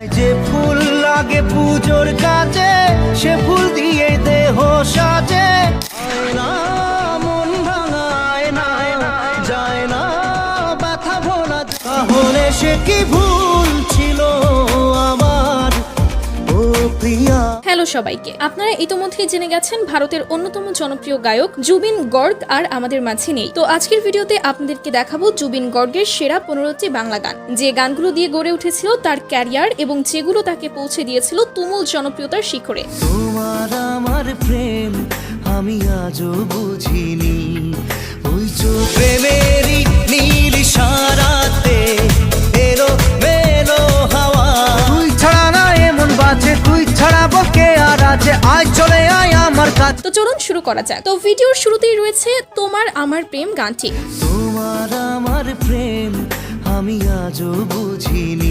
যে ফুল লাগে পুজোর কাছে সে ফুল দিয়ে দেহ সাজে মন ভাঙায় না, যায় না, ব্যথা ভোলা। তাহলে সে কি হ্যালো সবাইকে। আপনারা ইতোমধ্যে জেনে গেছেন ভারতের অন্যতম জনপ্রিয় গায়ক জুবিন গর্গ আর আমাদের মাঝে নেই। তো আজকের ভিডিওতে আপনাদেরকে দেখাবো জুবিন গর্গের সেরা পনেরোটি বাংলা গান। যে গানগুলো দিয়ে গড়ে উঠেছিল তার ক্যারিয়ার এবং যেগুলো তাকে পৌঁছে দিয়েছিল তুমুল জনপ্রিয়তার শিখরে। তোমার আমার প্রেম আমি আজও বুঝিনি। তুই ছাড়া আর আছে আয় চলে আয় আমার কাছে। তো চলুন শুরু করা যাক। তো ভিডিওর শুরুতেই রয়েছে তোমার আমার প্রেম গানটি। তোমার আমার প্রেম আমি আজও বুঝিনি।